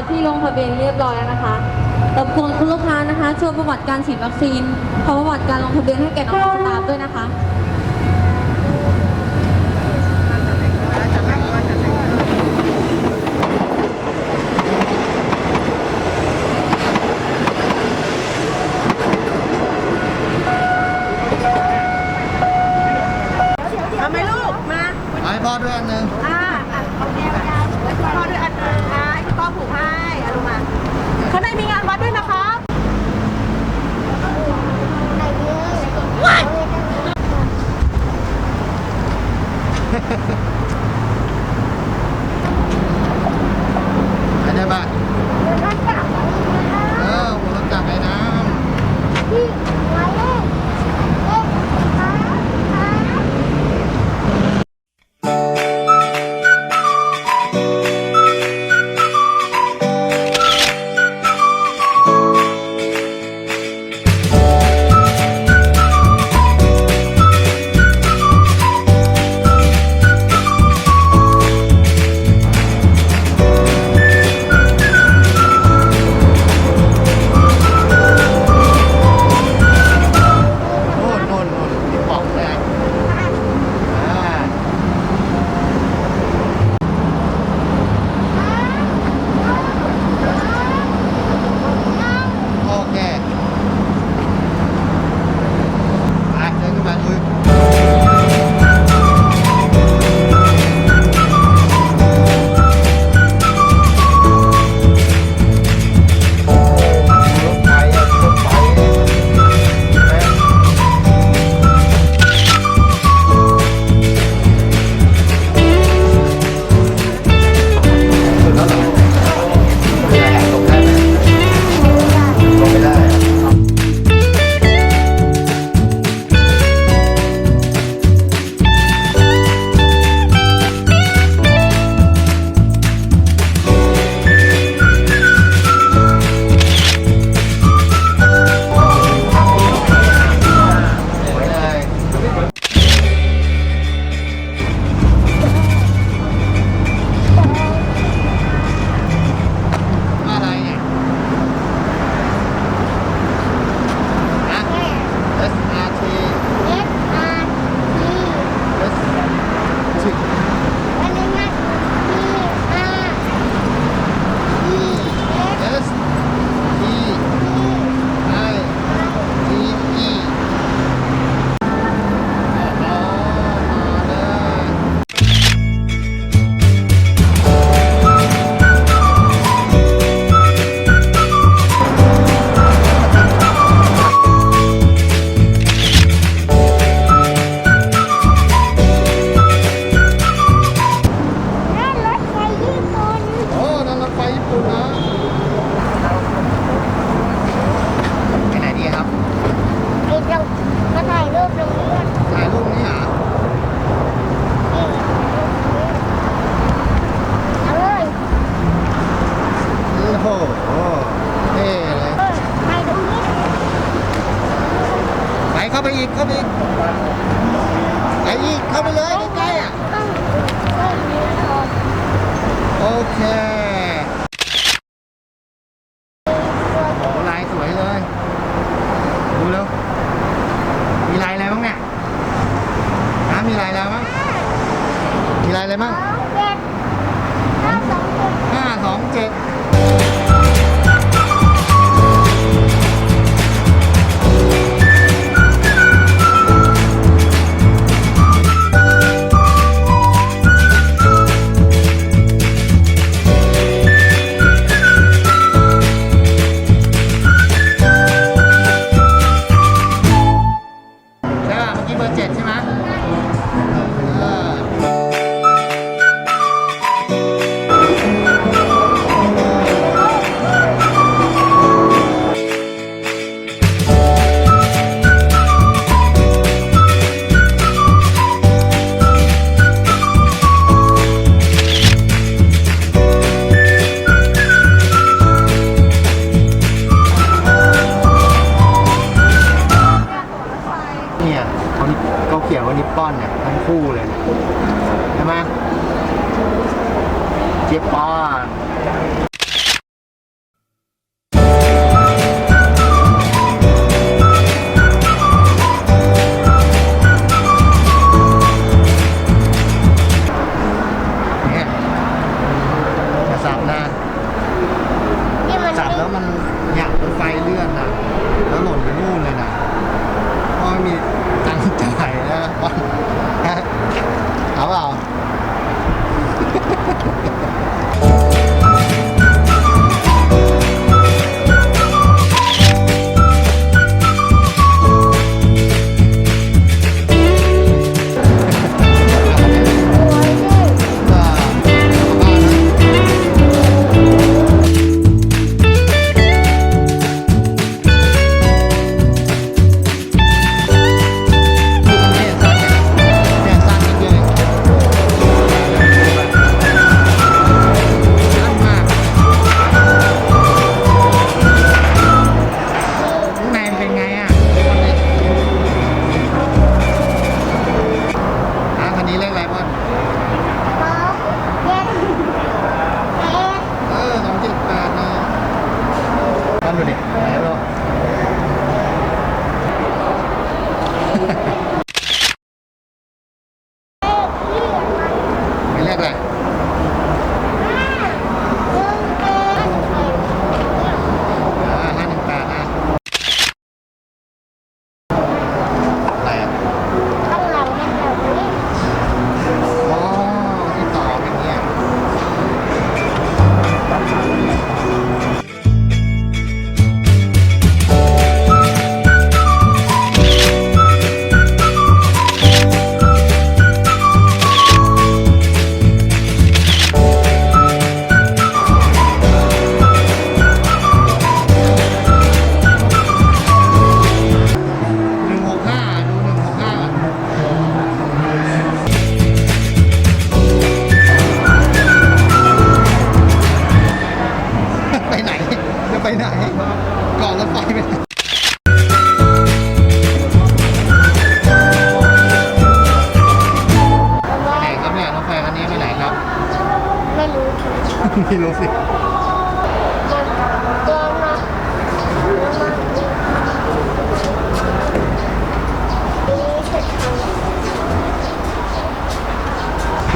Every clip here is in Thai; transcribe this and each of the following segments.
ะเบียนเรียบร้อยแล้วนะคะรบกวนคุณลูกค้านะคะโชว์ประวัติการฉีดวัคซีนพร้อมประวัติการลงทะเบียนให้แก่น้องๆสตาฟด้วยนะคะทำไหมลูกมาให้พ่อด้วยอันหนึ่ง Ha ha ha. เข้าไปอีกเข้าไปอีกไปอีกเข้าไปเลยใกล้ๆอะโอเคโอ้ลายสวยเลย ดูเร็วมีลายอะไรบ้างเนี่ยน้ำมีลายอะไรบ้างมีลายอะไรบ้างห้าสองเจ็ด เนี่ยทั้งคู่เลยใช่ไหมเจี๊ยบปอน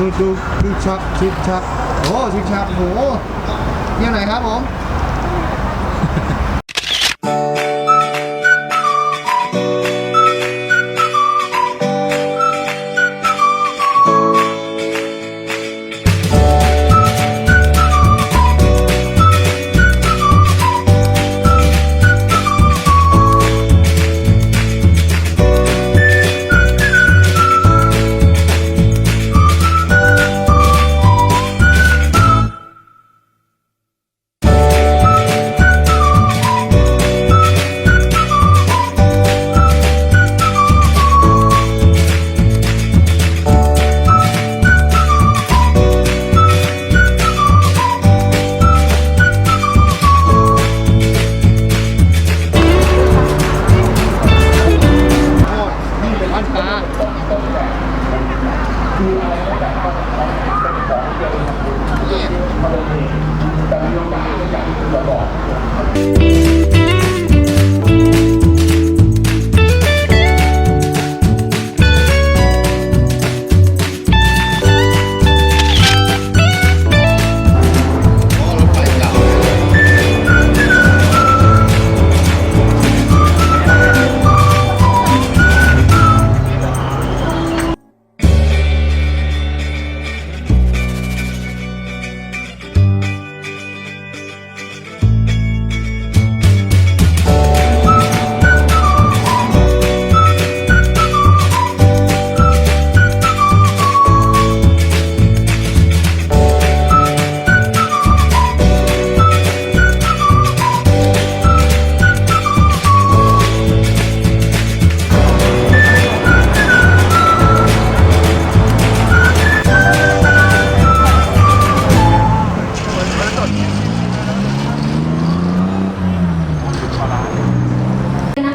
ดูดูดูชักชิกชักโอ้ชิกชักโหเยี่ยวไหนครับผม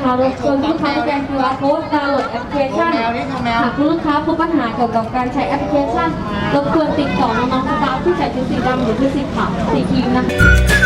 นะคะรบกวนลูกค้าสแกน QR code ดาวน์โหลดแอปพลิเคโชชัว์นแมวนี่โชว์แมวหากคุณลูกค้าพบปัญหาเกี่ยวกับการใช้แอปพลิเคชันรบกวนติดต่อน้องๆสตาฟที่ใส่ชุดสีดำหรือชุดสีขาวสีครีมนะคะ